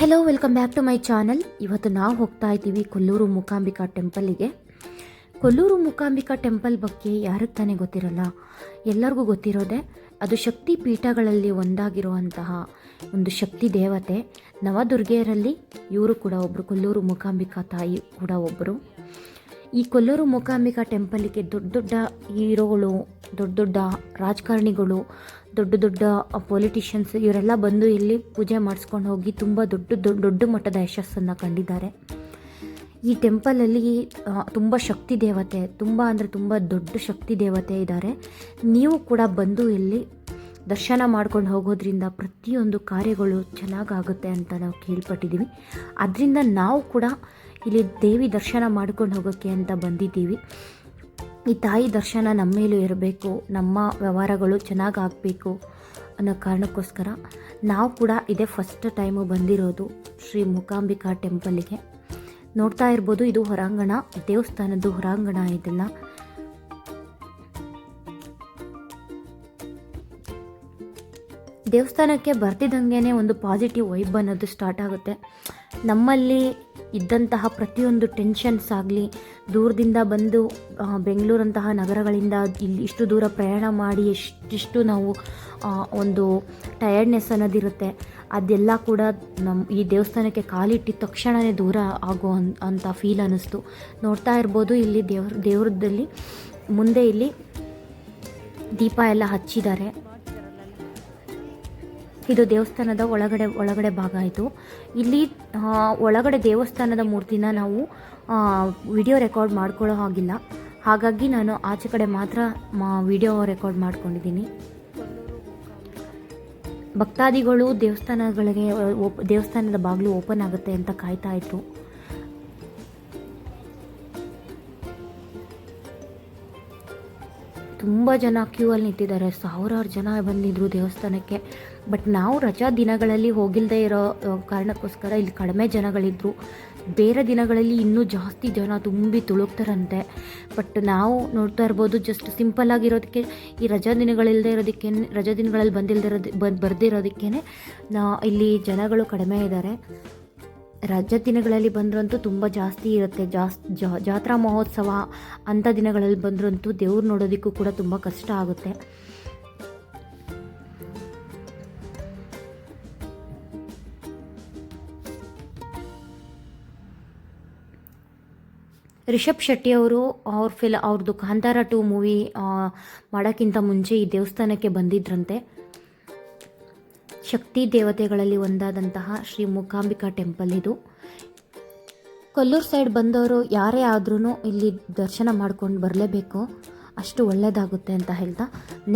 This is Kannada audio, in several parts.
Hello welcome back to my channel ಇವತ್ತು ನಾವು ಹೋಗ್ತಾ ಇದ್ದೀವಿ ಕೊಲ್ಲೂರು ಮೂಕಾಂಬಿಕಾ ಟೆಂಪಲಿಗೆ ಕೊಲ್ಲೂರು ಮೂಕಾಂಬಿಕಾ ಟೆಂಪಲ್ ಬಗ್ಗೆ ಯಾರಿಗೆ ತಾನೇ ಗೊತ್ತಿರಲ್ಲ? ಎಲ್ಲರಿಗೂ ಗೊತ್ತಿರೋದೆ ಅದು ಶಕ್ತಿ ಪೀಠಗಳಲ್ಲಿ ಒಂದಾಗಿರುವಂತಹ ಒಂದು ಶಕ್ತಿ ದೇವತೆ. ನವದುರ್ಗೆಯರಲ್ಲಿ ಇವರು ಕೂಡ ಒಬ್ಬರು ಕೊಲ್ಲೂರು ಮೂಕಾಂಬಿಕಾ ತಾಯಿ ಕೂಡ ಒಬ್ಬರು ಈ ಕೊಲ್ಲೂರು ಮೂಕಾಂಬಿಕಾ ಟೆಂಪಲಿಗೆ ದೊಡ್ಡ ದೊಡ್ಡ ಹೀರೋಗಳು ದೊಡ್ಡ ದೊಡ್ಡ ರಾಜಕಾರಣಿಗಳು, ದೊಡ್ಡ ದೊಡ್ಡ ಪೊಲಿಟಿಷಿಯನ್ಸ್ ಇವರೆಲ್ಲ ಬಂದು ಇಲ್ಲಿ ಪೂಜೆ ಮಾಡಿಸ್ಕೊಂಡು ಹೋಗಿ ತುಂಬ ದೊಡ್ಡ ದೊಡ್ಡ ಮಟ್ಟದ ಯಶಸ್ಸನ್ನು ಕಂಡಿದ್ದಾರೆ. ಈ ಟೆಂಪಲಲ್ಲಿ ತುಂಬ ಶಕ್ತಿ ದೇವತೆ, ತುಂಬ ಅಂದರೆ ತುಂಬ ದೊಡ್ಡ ಶಕ್ತಿ ದೇವತೆ ಇದ್ದಾರೆ. ನೀವು ಕೂಡ ಬಂದು ಇಲ್ಲಿ ದರ್ಶನ ಮಾಡ್ಕೊಂಡು ಹೋಗೋದ್ರಿಂದ ಪ್ರತಿಯೊಂದು ಕಾರ್ಯಗಳು ಚೆನ್ನಾಗಾಗುತ್ತೆ ಅಂತ ನಾವು ಕೇಳ್ಪಟ್ಟಿದ್ದೀವಿ. ಅದರಿಂದ ನಾವು ಕೂಡ ಇಲ್ಲಿ ದೇವಿ ದರ್ಶನ ಮಾಡ್ಕೊಂಡು ಹೋಗೋಕ್ಕೆ ಅಂತ ಬಂದಿದ್ದೀವಿ. ಈ ತಾಯಿ ದರ್ಶನ ನಮ್ಮ ಮೇಲೂ ಇರಬೇಕು, ನಮ್ಮ ವ್ಯವಹಾರಗಳು ಚೆನ್ನಾಗಿ ಆಗಬೇಕು ಅನ್ನೋ ಕಾರಣಕ್ಕೋಸ್ಕರ ನಾವು ಕೂಡ ಇದೇ ಫಸ್ಟ್ ಟೈಮು ಬಂದಿರೋದು ಶ್ರೀ ಮೂಕಾಂಬಿಕಾ ಟೆಂಪಲಿಗೆ ನೋಡ್ತಾ ಇರ್ಬೋದು, ಇದು ಹೊರಾಂಗಣ, ದೇವಸ್ಥಾನದ್ದು ಹೊರಾಂಗಣ ಇದೆಲ್ಲ ದೇವಸ್ಥಾನಕ್ಕೆ ಬರ್ತಿದ್ದಂಗೆ ಒಂದು ಪಾಸಿಟಿವ್ ವೈಬ್ ಅನ್ನೋದು ಸ್ಟಾರ್ಟ್ ಆಗುತ್ತೆ. ನಮ್ಮಲ್ಲಿ ಇದ್ದಂತಹ ಪ್ರತಿಯೊಂದು ಟೆನ್ಷನ್ಸ್ ಆಗಲಿ, ದೂರದಿಂದ ಬಂದು ಬೆಂಗಳೂರಂತಹ ನಗರಗಳಿಂದ ಇಲ್ಲಿ ಇಷ್ಟು ದೂರ ಪ್ರಯಾಣ ಮಾಡಿ ಎಷ್ಟಿಷ್ಟು ನಾವು ಒಂದು ಟಯರ್ಡ್ನೆಸ್ ಅನ್ನೋದಿರುತ್ತೆ ಅದೆಲ್ಲ ಕೂಡ ನಮ್ಮ ಈ ದೇವಸ್ಥಾನಕ್ಕೆ ಕಾಲಿಟ್ಟಿದ ತಕ್ಷಣವೇ ದೂರ ಆಗೋ ಅಂತ ಫೀಲ್ ಅನ್ನಿಸ್ತು. ನೋಡ್ತಾ ಇರ್ಬೋದು ಇಲ್ಲಿ ದೇವ್ರ ದೇವ್ರದಲ್ಲಿ ಮುಂದೆ ಇಲ್ಲಿ ದೀಪ ಎಲ್ಲ ಹಚ್ಚಿದ್ದಾರೆ. ಇದು ದೇವಸ್ಥಾನದ ಒಳಗಡೆ ಒಳಗಡೆ ಭಾಗ ಆಯಿತು. ಇಲ್ಲಿ ಒಳಗಡೆ ದೇವಸ್ಥಾನದ ಮೂರ್ತಿನ ನಾವು ವಿಡಿಯೋ ರೆಕಾರ್ಡ್ ಮಾಡ್ಕೊಳ್ಳೋ ಹಾಗಿಲ್ಲ. ಹಾಗಾಗಿ ನಾನು ಆಚೆ ಕಡೆ ಮಾತ್ರ ವಿಡಿಯೋ ರೆಕಾರ್ಡ್ ಮಾಡ್ಕೊಂಡಿದ್ದೀನಿ. ಭಕ್ತಾದಿಗಳು ದೇವಸ್ಥಾನಗಳಿಗೆ ದೇವಸ್ಥಾನದ ಬಾಗಿಲು ಓಪನ್ ಆಗುತ್ತೆ ಅಂತ ಕಾಯ್ತಾ ಇದ್ರು. ತುಂಬ ಜನ ಕ್ಯೂ ಅಲ್ಲಿ ನಿಂತಿದ್ದಾರೆ. ಸಾವಿರಾರು ಜನ ಬಂದಿದ್ರು ದೇವಸ್ಥಾನಕ್ಕೆ. ಬಟ್ ನಾವು ರಜಾ ದಿನಗಳಲ್ಲಿ ಹೋಗಿಲ್ಲದೆ ಇರೋ ಕಾರಣಕ್ಕೋಸ್ಕರ ಇಲ್ಲಿ ಕಡಿಮೆ ಜನಗಳಿದ್ರು. ಬೇರೆ ದಿನಗಳಲ್ಲಿ ಇನ್ನೂ ಜಾಸ್ತಿ ಜನ ತುಂಬಿ ತುಳುಕ್ತಾರಂತೆ. ಬಟ್ ನಾವು ನೋಡ್ತಾ ಇರ್ಬೋದು ಜಸ್ಟ್ ಸಿಂಪಲ್ ಆಗಿರೋದಕ್ಕೆ, ಈ ರಜಾ ದಿನಗಳಿಲ್ಲದೆ ಇರೋದಕ್ಕೆ ರಜಾ ದಿನಗಳಲ್ಲಿ ಬಂದಿಲ್ಲದೆ ಇರೋದು, ಬಂದು ಬರ್ದಿರೋದಕ್ಕೇ ಇಲ್ಲಿ ಜನಗಳು ಕಡಿಮೆ ಇದ್ದಾರೆ ರಜಾ ದಿನಗಳಲ್ಲಿ ಬಂದರಂತೂ ತುಂಬ ಜಾಸ್ತಿ ಇರುತ್ತೆ. ಜಾಸ್ ಜಾತ್ರಾ ಮಹೋತ್ಸವ ಅಂಥ ದಿನಗಳಲ್ಲಿ ಬಂದರಂತೂ ದೇವ್ರು ನೋಡೋದಕ್ಕೂ ಕೂಡ ತುಂಬ ಕಷ್ಟ ಆಗುತ್ತೆ. ರಿಷಬ್ ಶೆಟ್ಟಿ ಅವರು ಅವ್ರ ಫಿಲ್ ಅವ್ರದ್ದು ಕಾಂತಾರ ಟು ಮೂವಿ ಮಾಡೋಕ್ಕಿಂತ ಮುಂಚೆ ಈ ದೇವಸ್ಥಾನಕ್ಕೆ ಬಂದಿದ್ರಂತೆ. ಶಕ್ತಿ ದೇವತೆಗಳಲ್ಲಿ ಒಂದಾದಂತಹ ಶ್ರೀ ಮೂಕಾಂಬಿಕಾ ಟೆಂಪಲ್ ಇದು. ಕೊಲ್ಲೂರು ಸೈಡ್ ಬಂದವರು ಯಾರೇ ಆದ್ರೂ ಇಲ್ಲಿ ದರ್ಶನ ಮಾಡ್ಕೊಂಡು ಬರಲೇಬೇಕು. ಅಷ್ಟು ಒಳ್ಳೆಯದಾಗುತ್ತೆ ಅಂತ ಹೇಳ್ತಾ.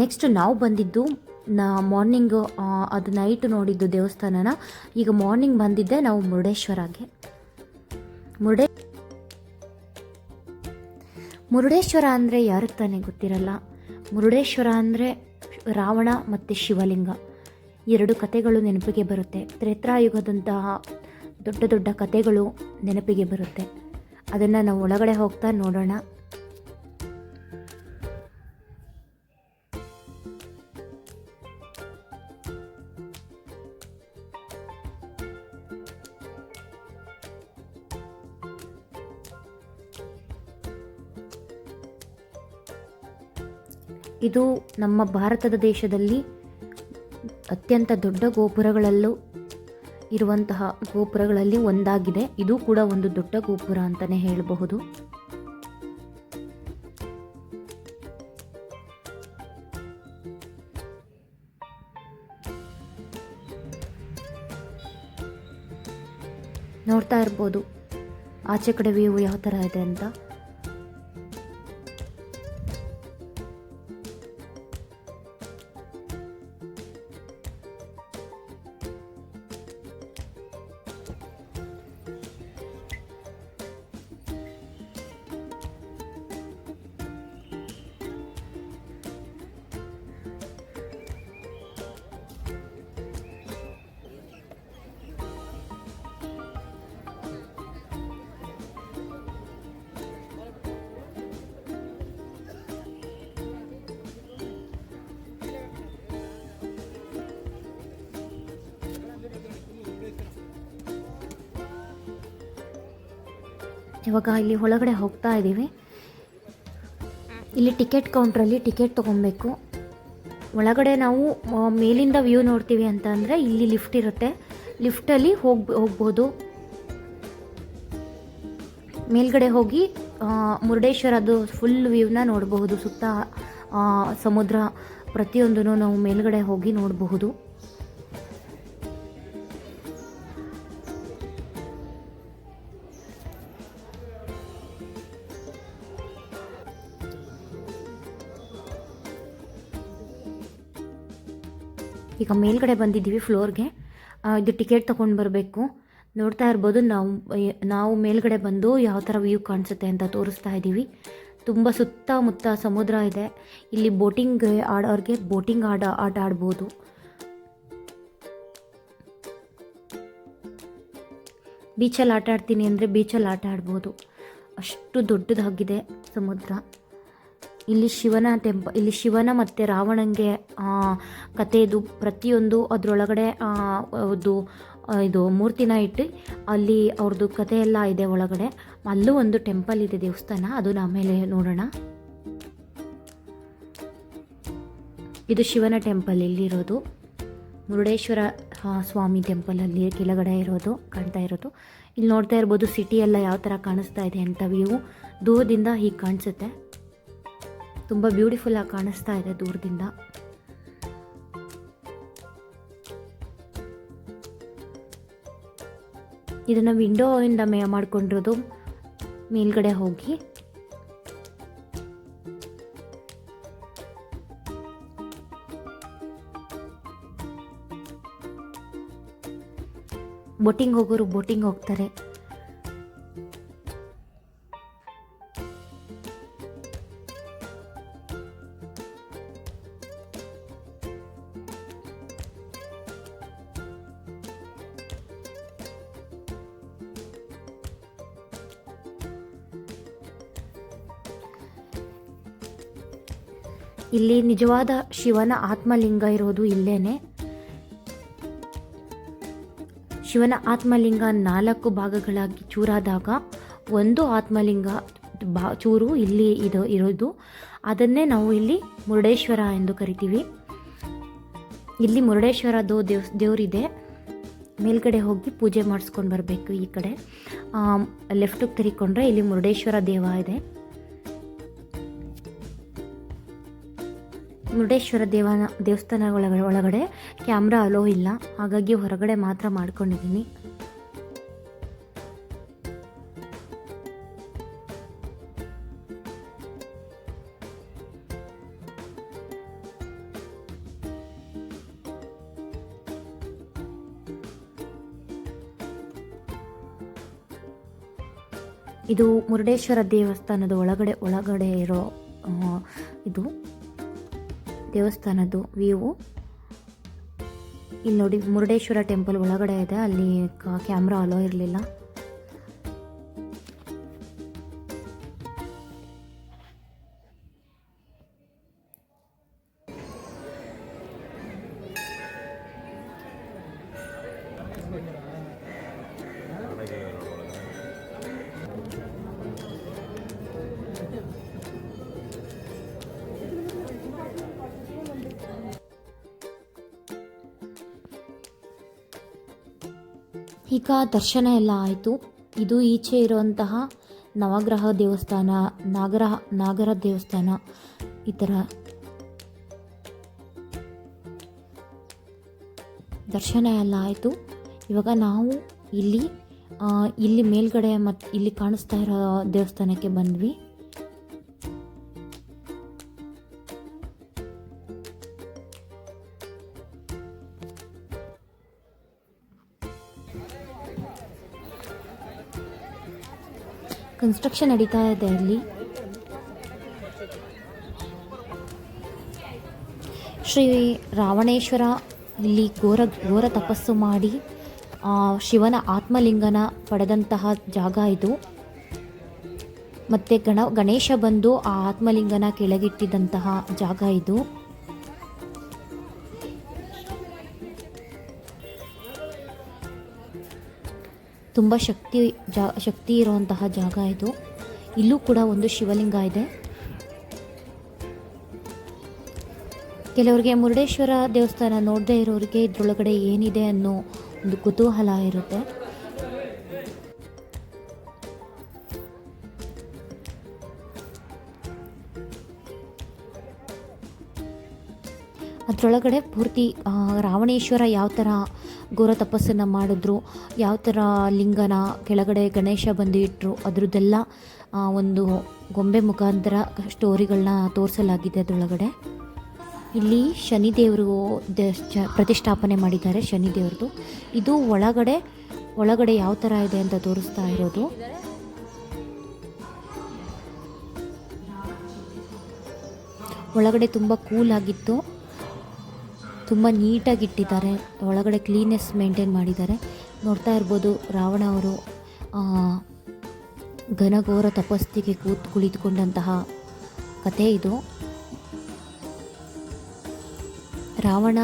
ನೆಕ್ಸ್ಟ್ ನಾವು ಬಂದಿದ್ದು, ನಾ ಮಾರ್ನಿಂಗು ಅದು ನೈಟ್ ನೋಡಿದ್ದು ದೇವಸ್ಥಾನನ. ಈಗ ಮಾರ್ನಿಂಗ್ ಬಂದಿದ್ದೆ, ನಾವು ಮುರುಡೇಶ್ವರಗೆ. ಮುರುಡೇ ಮುರುಡೇಶ್ವರ ಅಂದರೆ ಯಾರಿಗೆ ತಾನೇ ಗೊತ್ತಿರಲ್ಲ. ಮುರುಡೇಶ್ವರ ಅಂದರೆ ರಾವಣ ಮತ್ತು ಶಿವಲಿಂಗ. ಎರಡು ಕಥೆಗಳು ನೆನಪಿಗೆ ಬರುತ್ತೆ. ತ್ರೇತ್ರಾಯುಗದಂತಹ ದೊಡ್ಡ ದೊಡ್ಡ ಕಥೆಗಳು ನೆನಪಿಗೆ ಬರುತ್ತೆ. ಅದನ್ನು ನಾವು ಒಳಗಡೆ ಹೋಗ್ತಾ ನೋಡೋಣ. ಇದು ನಮ್ಮ ಭಾರತದ ದೇಶದಲ್ಲಿ ಅತ್ಯಂತ ದೊಡ್ಡ ಗೋಪುರಗಳಲ್ಲೂ ಇರುವಂತಹ ಗೋಪುರಗಳಲ್ಲಿ ಒಂದಾಗಿದೆ. ಇದು ಕೂಡ ಒಂದು ದೊಡ್ಡ ಗೋಪುರ ಅಂತಲೇ ಹೇಳಬಹುದು. ನೋಡ್ತಾ ಇರ್ಬೋದು. ಆಚೆ ಕಡೆ ವ್ಯೂ ಯಾವ ಥರ ಇದೆ ಅಂತ. ಇವಾಗ ಇಲ್ಲಿ ಒಳಗಡೆ ಹೋಗ್ತಾ ಇದ್ದೀವಿ. ಇಲ್ಲಿ ಟಿಕೆಟ್ ಕೌಂಟ್ರಲ್ಲಿ ಟಿಕೆಟ್ ತೊಗೊಬೇಕು. ಒಳಗಡೆ ನಾವು ಮೇಲಿಂದ ವ್ಯೂ ನೋಡ್ತೀವಿ ಅಂತ ಅಂದರೆ ಇಲ್ಲಿ ಲಿಫ್ಟ್ ಇರುತ್ತೆ. ಲಿಫ್ಟಲ್ಲಿ ಹೋಗ್, ಹೋಗ್ಬೋದು. ಮೇಲ್ಗಡೆ ಹೋಗಿ ಮುರುಡೇಶ್ವರದ್ದು ಫುಲ್ ವ್ಯೂನ ನೋಡಬಹುದು ಸುತ್ತ ಸಮುದ್ರ ಪ್ರತಿಯೊಂದನ್ನು ನಾವು ಮೇಲ್ಗಡೆ ಹೋಗಿ ನೋಡಬಹುದು. ಈಗ ಮೇಲ್ಗಡೆ ಬಂದಿದ್ದೀವಿ ಫ್ಲೋರ್ಗೆ. ಇದು ಟಿಕೆಟ್ ತೊಗೊಂಡು ಬರಬೇಕು. ನೋಡ್ತಾ ಇರ್ಬೋದು ನಾವು ನಾವು ಮೇಲ್ಗಡೆ ಬಂದು ಯಾವ ಥರ ವ್ಯೂ ಕಾಣಿಸುತ್ತೆ ಅಂತ ತೋರಿಸ್ತಾ ಇದ್ದೀವಿ. ತುಂಬ ಸುತ್ತಮುತ್ತ ಸಮುದ್ರ ಇದೆ. ಇಲ್ಲಿ ಬೋಟಿಂಗ್ ಆಡೋರಿಗೆ ಬೋಟಿಂಗ್ ಆಡ, ಆಟ ಆಡ್ಬೋದು. ಬೀಚಲ್ಲಿ ಆಟ ಆಡ್ತೀನಿ ಅಂದರೆ ಬೀಚಲ್ಲಿ ಆಟ ಆಡ್ಬೋದು. ಅಷ್ಟು ದೊಡ್ಡದಾಗಿದೆ ಸಮುದ್ರ. ಇಲ್ಲಿ ಶಿವನ ಟೆಂಪ ಇಲ್ಲಿ ಶಿವನ ಮತ್ತು ರಾವಣಂಗೆ ಕಥೆದು ಪ್ರತಿಯೊಂದು ಅದರೊಳಗಡೆ ಅದು ಇದು ಮೂರ್ತಿನ ಇಟ್ಟು ಅಲ್ಲಿ ಅವ್ರದ್ದು ಕಥೆ ಎಲ್ಲ ಇದೆ ಒಳಗಡೆ. ಅಲ್ಲೂ ಒಂದು ಟೆಂಪಲ್ ಇದೆ ದೇವಸ್ಥಾನ ಅದನ್ನ ಆಮೇಲೆ ನೋಡೋಣ. ಇದು ಶಿವನ ಟೆಂಪಲ್ ಇಲ್ಲಿರೋದು. ಮುರುಡೇಶ್ವರ ಸ್ವಾಮಿ ಟೆಂಪಲಲ್ಲಿ ಕೆಳಗಡೆ ಇರೋದು, ಕಾಣ್ತಾ ಇರೋದು. ಇಲ್ಲಿ ನೋಡ್ತಾ ಇರ್ಬೋದು ಸಿಟಿ ಎಲ್ಲ ಯಾವ ಥರ ಕಾಣಿಸ್ತಾ ಇದೆ ಅಂತ ವ್ಯೂ ದೂರದಿಂದ ಹೀಗೆ ಕಾಣಿಸುತ್ತೆ. ತುಂಬ ಬ್ಯೂಟಿಫುಲ್ ಆಗಿ ಕಾಣಿಸ್ತಾ ಇದೆ ದೂರದಿಂದ. ಇದನ್ನು ವಿಂಡೋಯಿಂದ ಮೇ ಮಾಡ್ಕೊಂಡಿರೋದು ಮೇಲ್ಗಡೆ ಹೋಗಿ. ಬೋಟಿಂಗ್ ಹೋಗೋರು ಬೋಟಿಂಗ್ ಹೋಗ್ತಾರೆ. ಇಲ್ಲಿ ನಿಜವಾದ ಶಿವನ ಆತ್ಮಲಿಂಗ ಇರೋದು ಇಲ್ಲೇನೆ. ಶಿವನ ಆತ್ಮಲಿಂಗ ನಾಲ್ಕು ಭಾಗಗಳಾಗಿ ಚೂರಾದಾಗ ಒಂದು ಆತ್ಮಲಿಂಗ ಬಾ ಚೂರು ಇಲ್ಲಿ ಇದು ಇರೋದು. ಅದನ್ನೇ ನಾವು ಇಲ್ಲಿ ಮುರುಡೇಶ್ವರ ಎಂದು ಕರಿತೀವಿ. ಇಲ್ಲಿ ಮುರುಡೇಶ್ವರದು ದೇವ್ ದೇವರಿದೆ. ಮೇಲ್ಗಡೆ ಹೋಗಿ ಪೂಜೆ ಮಾಡಿಸ್ಕೊಂಡು ಬರಬೇಕು ಈ ಕಡೆ. ಲೆಫ್ಟಿಗೆ ತೆರಿಕೊಂಡ್ರೆ ಇಲ್ಲಿ ಮುರುಡೇಶ್ವರ ದೇವ ಇದೆ. ಮುರುಡೇಶ್ವರ ದೇವನ ದೇವಸ್ಥಾನ ಒಳಗಡೆ ಒಳಗಡೆ ಕ್ಯಾಮ್ರಾ ಅಲೋ ಇಲ್ಲ. ಹಾಗಾಗಿ ಹೊರಗಡೆ ಮಾತ್ರ ಮಾಡ್ಕೊಂಡಿದ್ದೀನಿ. ಇದು ಮುರುಡೇಶ್ವರ ದೇವಸ್ಥಾನದ ಒಳಗಡೆ ಒಳಗಡೆ ಇರೋ ಇದು. ದೇವಸ್ಥಾನದ್ದು ವ್ಯೂ ಇಲ್ಲಿ ನೋಡಿ ಮುರುಡೇಶ್ವರ ಟೆಂಪಲ್ ಒಳಗಡೆ ಇದೆ. ಅಲ್ಲಿ ಕ್ಯಾಮ್ರಾ ಅಲೋ ಇರಲಿಲ್ಲ. ಈಗ ದರ್ಶನ ಎಲ್ಲ ಆಯಿತು. ಇದು ಈಚೆ ಇರುವಂತಹ ನವಗ್ರಹ ದೇವಸ್ಥಾನ ನಾಗರ ನಾಗರ ದೇವಸ್ಥಾನ. ಈ ಥರ ದರ್ಶನ ಎಲ್ಲ ಆಯಿತು. ಇವಾಗ ನಾವು ಇಲ್ಲಿ ಇಲ್ಲಿ ಮೇಲ್ಗಡೆ ಮತ್ತು ಇಲ್ಲಿ ಕಾಣಿಸ್ತಾ ಇರೋ ದೇವಸ್ಥಾನಕ್ಕೆ ಬಂದ್ವಿ. ಕನ್ಸ್ಟ್ರಕ್ಷನ್ ನಡೀತಾ ಇದೆ ಅಲ್ಲಿ. ಶ್ರೀ ರಾವಣೇಶ್ವರ ಇಲ್ಲಿ ಘೋರ ಘೋರ ತಪಸ್ಸು ಮಾಡಿ ಶಿವನ ಆತ್ಮಲಿಂಗನ ಪಡೆದಂತಹ ಜಾಗ ಇದು. ಮತ್ತು ಗಣ, ಗಣೇಶ ಬಂದು ಆ ಆತ್ಮಲಿಂಗನ ಕೆಳಗಿಟ್ಟಿದ್ದಂತಹ ಜಾಗ ಇದು. ತುಂಬ ಶಕ್ತಿ, ಜಾ, ಶಕ್ತಿ ಇರುವಂತಹ ಜಾಗ ಇದು. ಇಲ್ಲೂ ಕೂಡ ಒಂದು ಶಿವಲಿಂಗ ಇದೆ. ಕೆಲವರಿಗೆ ಮುರುಡೇಶ್ವರ ದೇವಸ್ಥಾನ ನೋಡದೇ ಇರೋರಿಗೆ ಇದ್ರೊಳಗಡೆ ಏನಿದೆ ಅನ್ನೋ ಒಂದು ಕುತೂಹಲ ಇರುತ್ತೆ. ಅದರೊಳಗಡೆ ಪೂರ್ತಿ ರಾವಣೇಶ್ವರ ಯಾವ ಥರ ಘೋರ ತಪಸ್ಸನ್ನು ಮಾಡಿದ್ರು. ಯಾವ ಥರ ಲಿಂಗನ ಕೆಳಗಡೆ ಗಣೇಶ ಬಂದು ಇಟ್ಟರು ಅದರದ್ದೆಲ್ಲ ಒಂದು ಗೊಂಬೆ ಮುಖಾಂತರ ಸ್ಟೋರಿಗಳನ್ನ ತೋರಿಸಲಾಗಿದೆ ಅದರೊಳಗಡೆ. ಇಲ್ಲಿ ಶನಿದೇವರು ಪ್ರತಿಷ್ಠಾಪನೆ ಮಾಡಿದ್ದಾರೆ ಶನಿದೇವ್ರದ್ದು ಇದು ಒಳಗಡೆ ಒಳಗಡೆ ಯಾವ ಥರ ಇದೆ ಅಂತ ತೋರಿಸ್ತಾ ಇರೋದು. ಒಳಗಡೆ ತುಂಬ ಕೂಲ್ ಆಗಿತ್ತು. ತುಂಬ ನೀಟಾಗಿ ಇಟ್ಟಿದ್ದಾರೆ ಒಳಗಡೆ ಕ್ಲೀನೆಸ್ ಮೇಂಟೈನ್ ಮಾಡಿದ್ದಾರೆ. ನೋಡ್ತಾ ಇರ್ಬೋದು ರಾವಣ ಅವರು ಘನಘೋರ ತಪಸ್ಸಿಗೆ ಕೂತ್ ಕುಳಿತುಕೊಂಡಂತಹ ಕತೆ ಇದು. ರಾವಣ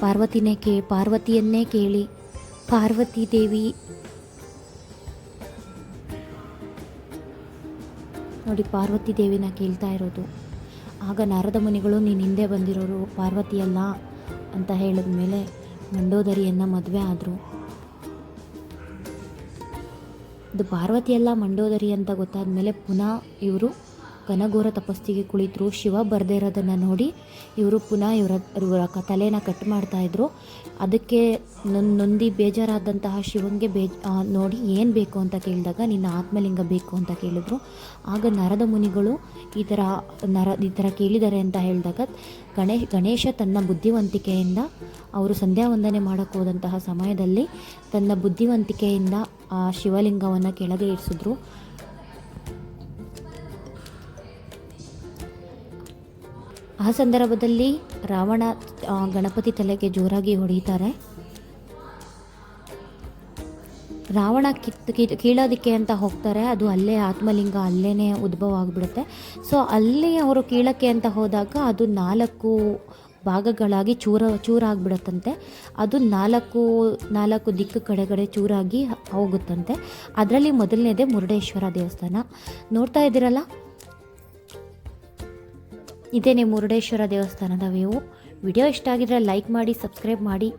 ಪಾರ್ವತಿನೇ ಕೇ, ಪಾರ್ವತಿಯನ್ನೇ ಕೇಳಿ, ಪಾರ್ವತಿ ದೇವಿ, ನೋಡಿ ಪಾರ್ವತಿ ದೇವಿನ ಕೇಳ್ತಾ ಇರೋದು. ಆಗ ನಾರದ ಮುನಿಗಳು, ನೀನು ಹಿಂದೆ ಬಂದಿರೋರು ಪಾರ್ವತಿಯಲ್ಲ ಅಂತ ಹೇಳಿದ ಮೇಲೆ ಮಂಡೋದರಿಯನ್ನು ಮದುವೆ ಆದರು. ಇದು ಪಾರ್ವತಿಯಲ್ಲ ಮಂಡೋದರಿ ಅಂತ ಗೊತ್ತಾದ ಮೇಲೆ ಪುನಃ ಇವರು ಘನಘೋರ ತಪಸ್ಸಿಗೆ ಕುಳಿತರು, ಶಿವ ಬರದೇ ಇರೋದನ್ನು ನೋಡಿ ಇವರು ಪುನಃ ಇವರ ಇವರ ತಲೆನ ಕಟ್ ಮಾಡ್ತಾಯಿದ್ರು ಅದಕ್ಕೆ ನೊಂದಿ ಬೇಜಾರಾದಂತಹ ಶಿವಂಗೆ ಬೇಜ್ ನೋಡಿ ಏನು ಬೇಕು ಅಂತ ಕೇಳಿದಾಗ ನಿನ್ನ ಆತ್ಮಲಿಂಗ ಬೇಕು ಅಂತ ಕೇಳಿದ್ರು. ಆಗ ನರದ ಮುನಿಗಳು ಈ ಥರ ನರ ಈ ಥರ ಕೇಳಿದ್ದಾರೆ ಅಂತ ಹೇಳಿದಾಗ ಗಣೇಶ್ ಗಣೇಶ ತನ್ನ ಬುದ್ಧಿವಂತಿಕೆಯಿಂದ ಅವರು ಸಂಧ್ಯಾ ವಂದನೆ ಸಮಯದಲ್ಲಿ ತನ್ನ ಬುದ್ಧಿವಂತಿಕೆಯಿಂದ ಆ ಶಿವಲಿಂಗವನ್ನು ಕೆಳಗೆ ಇರಿಸಿದ್ರು. ಆ ಸಂದರ್ಭದಲ್ಲಿ ರಾವಣ ಗಣಪತಿ ತಲೆಗೆ ಜೋರಾಗಿ ಹೊಡೀತಾರೆ. ರಾವಣ ಕಿತ್ ಕೀಳೋದಕ್ಕೆ ಅಂತ ಹೋಗ್ತಾರೆ. ಅದು ಅಲ್ಲೇ ಆತ್ಮಲಿಂಗ ಅಲ್ಲೇ ಉದ್ಭವ ಆಗಿಬಿಡುತ್ತೆ. ಸೊ ಅಲ್ಲಿ ಅವರು ಕೀಳಕ್ಕೆ ಅಂತ ಹೋದಾಗ ಅದು ನಾಲ್ಕು ಭಾಗಗಳಾಗಿ ಚೂರ, ಚೂರಾಗ್ಬಿಡುತ್ತಂತೆ. ಅದು ನಾಲ್ಕು ನಾಲ್ಕು ದಿಕ್ಕು ಕಡೆಗಡೆ ಚೂರಾಗಿ ಹೋಗುತ್ತಂತೆ. ಅದರಲ್ಲಿ ಮೊದಲನೇದೇ ಮುರುಡೇಶ್ವರ ದೇವಸ್ಥಾನ. ನೋಡ್ತಾ ಇದ್ದೀರಲ್ಲ? ಇದೇನೆ ಮುರುಡೇಶ್ವರ ದೇವಸ್ಥಾನದ ವ್ಯೂ ವಿಡಿಯೋ ಇಷ್ಟ ಆಗಿದ್ರೆ ಲೈಕ್ ಮಾಡಿ ಸಬ್ಸ್ಕ್ರೈಬ್ ಮಾಡಿ.